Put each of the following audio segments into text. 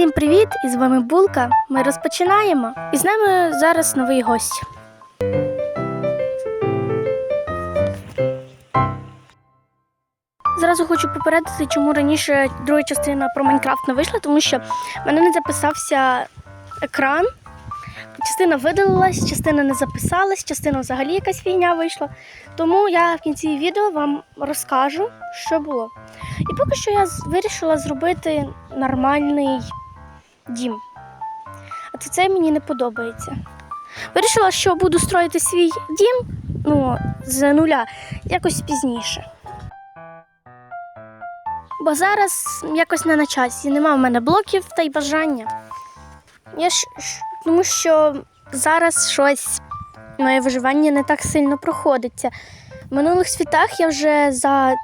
Усім привіт! І з вами Булка. Ми розпочинаємо. І з нами зараз новий гость. Зразу хочу попередити, чому раніше друга частина про Майнкрафт не вийшла, тому що в мене не записався екран. Частина видалилась, частина не записалась, частина взагалі якась фігня вийшла. Тому я в кінці відео вам розкажу, що було. І поки що я вирішила зробити нормальний дім. А то це мені не подобається. Вирішила, що буду строїти свій дім ну, з нуля якось пізніше. Бо зараз якось не на часі. Нема в мене блоків та й бажання. Я ж, тому що зараз щось моє виживання не так сильно проходиться. В минулих світах я вже за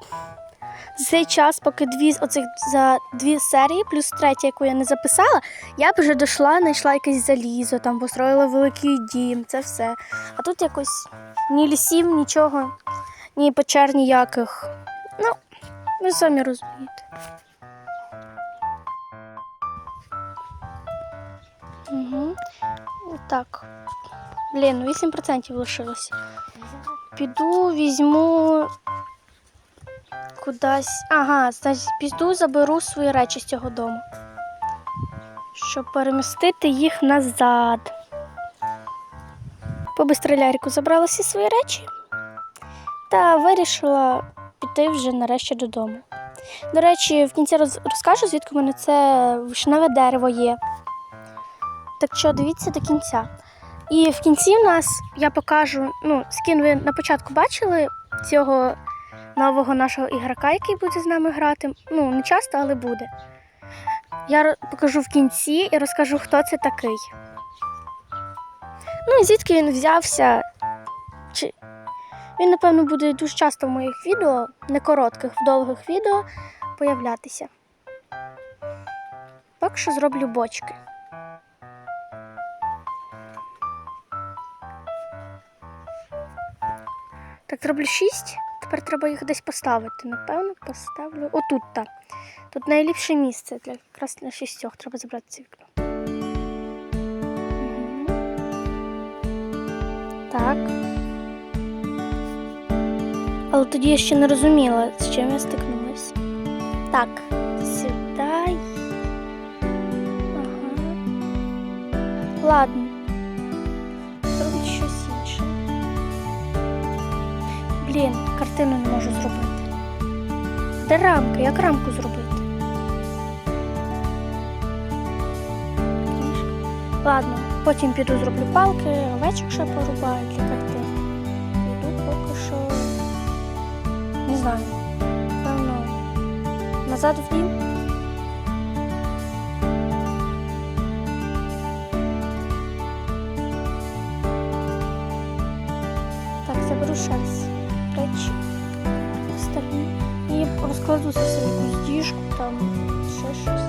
за цей час, поки дві з оцих за дві серії, плюс третя, яку я не записала, я б вже дійшла, знайшла якесь залізо, там построїла великий дім, це все. А тут якось ні лісів, нічого, ні печер ніяких. Ну, ви самі розумієте. Угу. Так. Блін, 8% лишилось. Піду, візьму кудись. Ага, значить, піду заберу свої речі з цього дому. Щоб перемістити їх назад. По бистроляріку забрала всі свої речі та вирішила піти вже нарешті додому. До речі, в кінці роз- розкажу, звідки в мене це вишневе дерево є. Так що дивіться до кінця. І в кінці в нас я покажу, ну, скін ви на початку бачили цього нового нашого ігрока, який буде з нами грати. Ну, не часто, але буде. Я покажу в кінці і розкажу, хто це такий. Ну і звідки він взявся. Чи... Він, напевно, буде дуже часто в моїх відео, не коротких, в довгих відео, появлятися. Поки що зроблю бочки. Так, зроблю шість. Тепер треба їх десь поставити. Напевно, поставлю отут. так. Тут найліпше місце для якраз для шістьох. Треба забрати це вікно. Так. Але тоді я ще не розуміла, з чим я стикнулася. Так, сюди. Ага. Ладно. Блін, картину не можу зробити. Де рамка? Як рамку зробити? Ладно, потім піду зроблю палки, овечок ще порубаю для картин. Піду поки що. Не знаю. Певно. Назад в дім. Так, заберу шерсть. Речі. Остальні. І розкладу все в якусь діжку, там ще щось.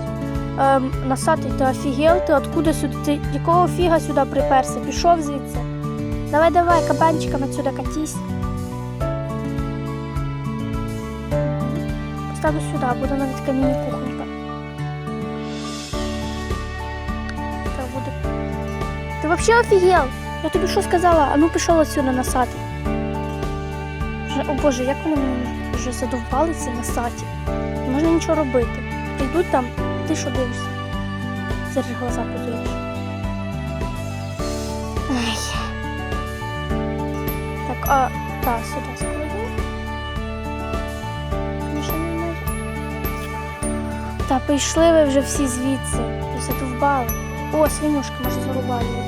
Ем, Насатий, ти офігел? Ти откуда сюди? Ти якого фіга сюди приперся? Пішов звідси. Давай, давай, кабанчиком отсюда катись. Поставлю сюди, буде навіть така міні-кухонька. Так буде. Ти офігел? Я тобі що сказала? А ну пішов отсюда насатий. Вже, о Боже, як вони мене вже задовбали ці насаті. Не можна нічого робити. Прийдуть там, ти що дивишся? Зараз глаза подивиш. Так, а, та, сюди складу. Та прийшли ви вже всі звідси. Задовбали. О, свинюшки, може, зарубали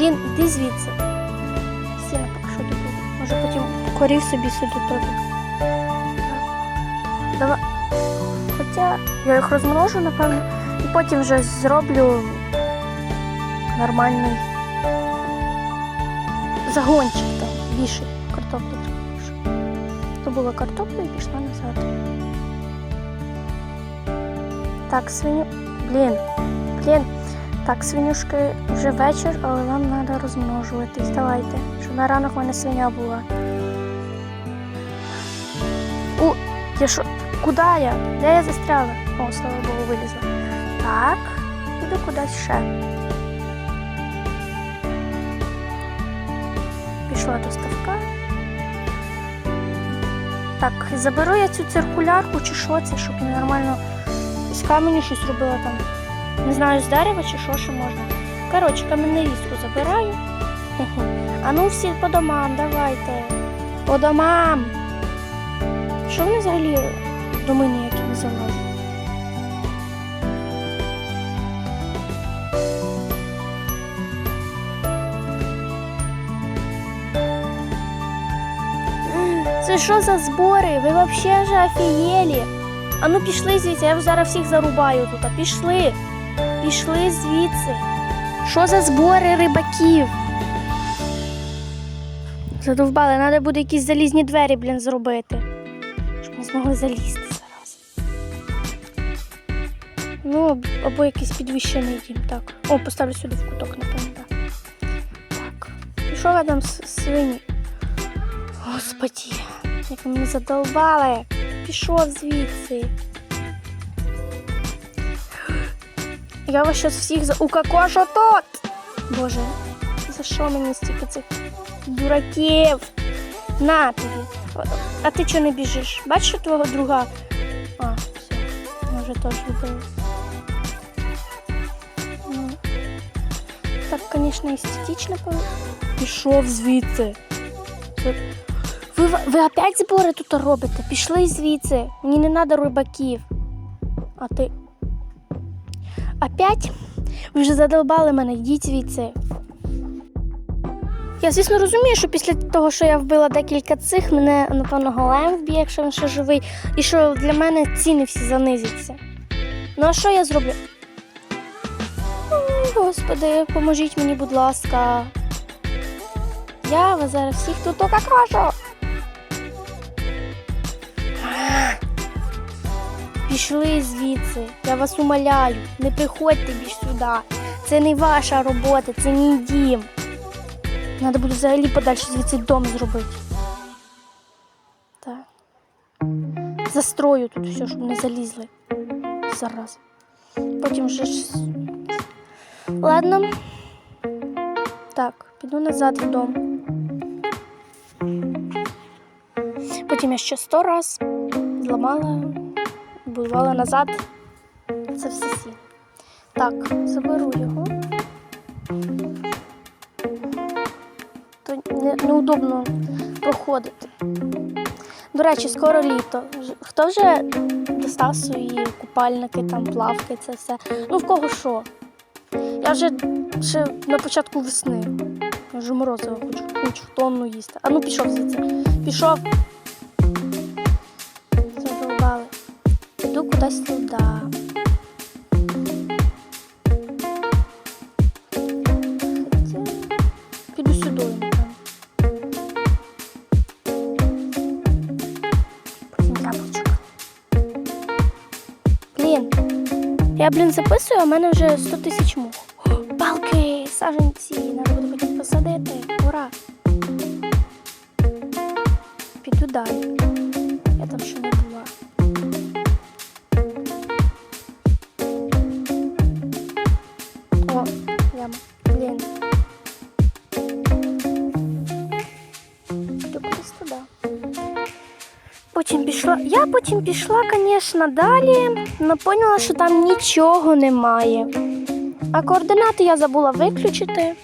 Та блін, іди звідси. Сіна поки що добуду. Може потім корів собі сюди трохи. Давай. Хоча я їх розмножу, напевно, і потім вже зроблю нормальний загончик там. Більше щоб То була картопля і пішла назад. Так, свиню. Блін. Блін. Так, свинюшки, вже вечір, але вам треба розмножуватись. Давайте, щоб на ранок в мене свиня була. У, Я що? Куди я? Де я застряла? О, слава Богу, вилізла. Так, іду кудись ще. Пішла до ставка. Так, заберу я цю циркулярку чи що це, щоб нормально з каменю щось робила там. Не знаю, з дерева чи що ще можна. Коротше, каменерізку забираю. Хе-хе. А ну всі по домам, давайте. По домам. Що вони взагалі доми ніякі не залазять? Це що за збори? Ви взагалі вже офігели? А ну пішли звідси, я зараз всіх зарубаю тут. Пішли. Пішли звідси. Що за збори рибаків? Задовбали, треба буде якісь залізні двері, блін, зробити. Щоб ми змогли залізти зараз. Ну, або якийсь підвищений дім. Так. О, поставлю сюди в куток, напевно, так. Так. Пішов я там свині. Господі, як мене задовбали. Пішов звідси. Я вас щас всіх за. Укакошу тут! Боже, за що мені стільки цих дураків? На тобі. А ти чого не біжиш? Бачиш твого друга? А, все, може теж вбили. Ну, так, звісно, естетично Пішов звідси. Ви, ви опять збори тут робите? Пішли звідси. Мені не треба рибаків. А ти. Опять? Ви вже задолбали мене, йдіть звідси. Я, звісно, розумію, що після того, що я вбила декілька цих, мене, напевно, голем вб'є, якщо він ще живий, і що для мене ціни всі занизяться. Ну а що я зроблю? Ой, Господи, поможіть мені, будь ласка. Я вас зараз всіх тут окажу. Пішли звідси, я вас умоляю, не приходьте більш сюди. Це не ваша робота, це мій дім. Треба буде взагалі подальше звідси дом зробити. Так. Застрою тут все, щоб не залізли. Зараз. Потім вже. Ладно. Так, піду назад в дом. Потім я ще сто раз зламала, будувала назад. Це все сі. Так, заберу його. То не, неудобно проходити. До речі, скоро літо. Хто вже достав свої купальники, там, плавки, це все? Ну, в кого що? Я вже ще на початку весни. Я вже морозиво хочу, хочу тонну їсти. А ну пішов звідси. Пішов. Піду кудись туди. Хоча Піду сюди. Я, блін, записую, а в мене вже 100 тисяч мух. Палки, саженці, треба буде потім посадити. Ура! Піду далі. Я там ще не була. Я потім пішла, звісно, далі, але поняла, що там нічого немає. А координати я забула виключити.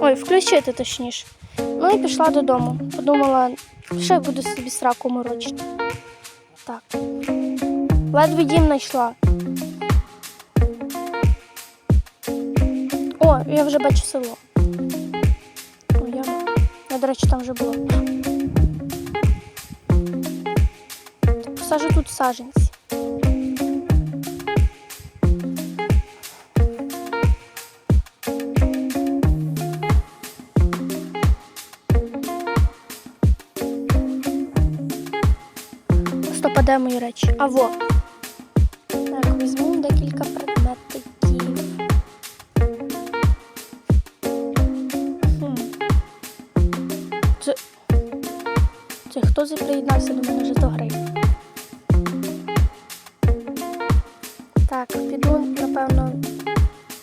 Ой, включити точніше. Ну і пішла додому. Подумала, що я буду собі сраку морочити. Так. Ледве дім знайшла. О, я вже бачу село. О, я, я, до речі, там вже була. Посажу тут саженці. А мої речі? А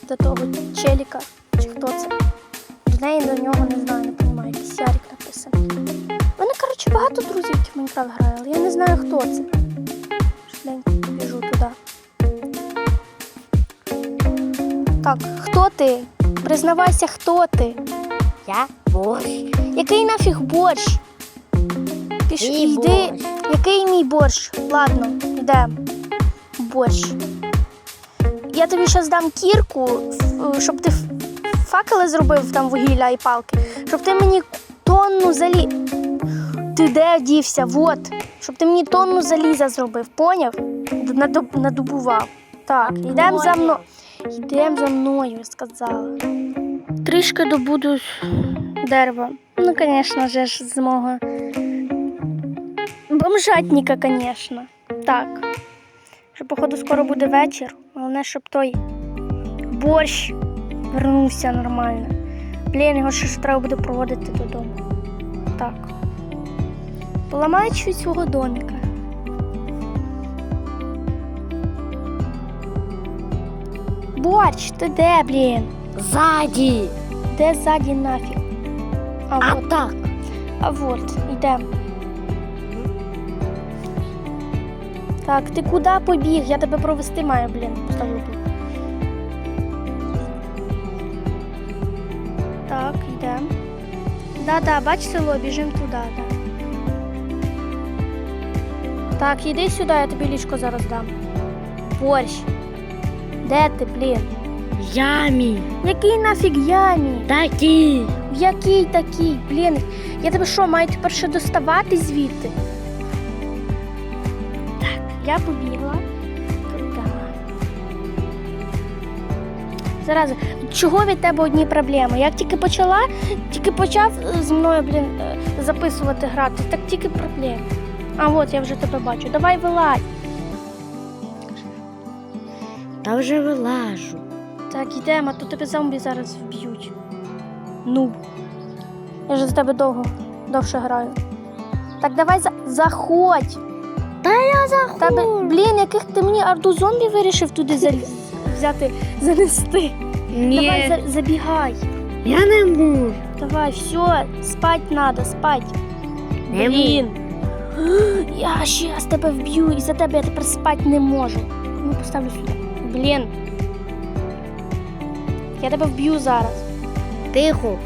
до того челіка. Чи хто це? До неї до нього не знаю, не розумію, якийсь Ярик написаний. У мене, коротше, багато друзів, які в Майнкрафт грає, але я не знаю, хто це. Швиденько біжу туди. Так, хто ти? Признавайся, хто ти? Я борщ. Який нафіг борщ? Піш, йди. борщ. Який мій борщ? Ладно, йдемо. Борщ. Я тобі зараз дам кірку, щоб ти факели зробив там вугілля і палки, щоб ти мені тонну залі. Ти де дівся? Вот. Щоб ти мені тонну заліза зробив, поняв? Надоб- Надобував. Так, йдемо за мною. Йдемо за мною, сказала. Трішки добуду дерева. Ну, звісно ж з мого бомжатника, звісно. Так. Що, походу, скоро буде вечір. Головне, щоб той борщ вернувся нормально. Блін, його ще ж треба буде проводити додому. Так. Поламаю чуть свого домика. Борщ, ти де, блін? Ззаді. Де ззаді нафіг? А, А вот. так. А вот, йдемо. Так, ти куди побіг? Я тебе провести маю, блін. Поставлю тут. Так, йдемо. Да-да, бач село, біжимо туди, да. Так, іди сюди, я тобі ліжко зараз дам. Борщ. Де ти, блін? Ямі. Який нафіг ямі? Такі. Який такий? Блін, я тебе що, маю тепер ще доставати звідти? Я побігла туди. Зараз, чого від тебе одні проблеми? Як тільки почала, тільки почав е, зі мною, блін, е, записувати грати, так тільки проблеми. А от я вже тебе бачу. Давай вилазь. Та вже вилажу. Так, йдемо, а то тебе зомбі зараз вб'ють. Ну. Я вже за тебе довго, довше граю. Так, давай за... заходь. Та я заходжу. Тебе, блін, яких ти мені орду зомбі вирішив туди взяти, занести. Давай за... забігай. я не можу. Давай, все, спать надо, спать. Не Блін. Я щас тебе вб'ю, і за тебе я тепер спать не можу. Ну, поставлю сюди. Блін. Я тебе вб'ю зараз. Тихо.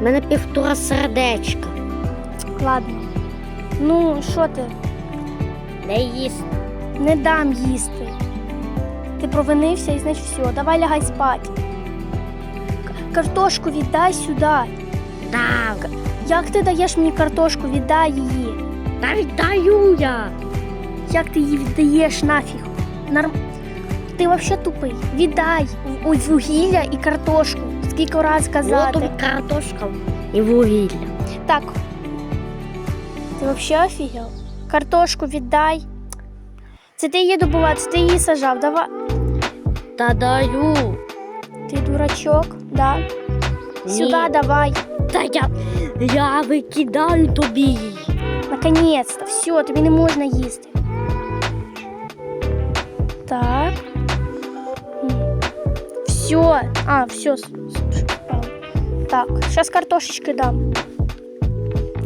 У мене півтора сердечка. Ладно. Ну, що ти? Не їсти. Не дам їсти. Ти провинився і значить все. Давай лягай спать. Картошку віддай сюди. Так. Як ти даєш мені картошку? Віддай її. Та віддаю я. Як ти її віддаєш нафіг? Норм... Ти взагалі тупий. Віддай ой, вугілля і картошку. Скільки раз казати. тобі картошка і вугілля. Так. Ти взагалі офігел? Картошку віддай. Це ти її добував, це ти її сажав. Давай. Та даю. Ти дурачок, да? Ні. Сюди давай. Та я, я викидаю тобі її. Наконец-то, все, тобі не можна їсти. Так. Все. А, все. Так, зараз картошечки дам.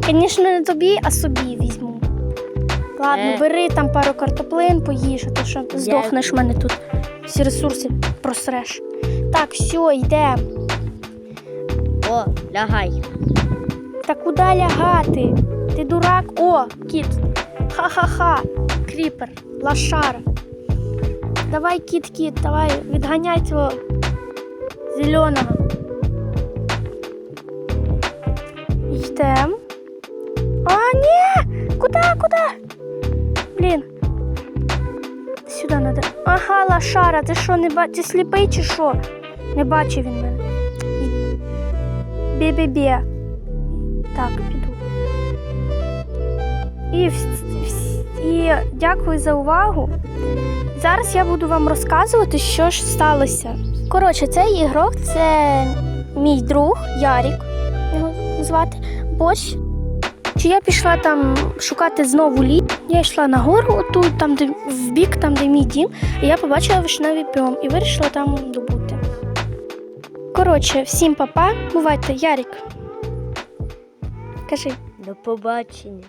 Звісно, не тобі, а собі візьму. Ладно, Е. бери там пару картоплин, поїж, а то що здохнеш в мене тут. Всі ресурси просреш. Так, все, йдемо. О, лягай. Та куди лягати? Ти дурак? О, кіт. Ха-ха-ха. Кріпер, лошара. Давай, кіт, кіт, давай, відганяй цього зеленого. Йдем. А, ні! Куди, куди? Сюди треба. Ага, лошара, ти що, не ба... Ти сліпий чи що? Не бачив він мене. Бе-бе-бе. Так, піду. І, і дякую за увагу. Зараз я буду вам розказувати, що ж сталося. Коротше, цей ігрок це мій друг Ярік, його звати Борщ. Чи я пішла там шукати знову лід. Я йшла нагору, отут, там, де в бік, там, де мій дім, і я побачила вишневий піом і вирішила там добути. Коротше, всім папа. Бувайте, Ярік. Кажи. До побачення.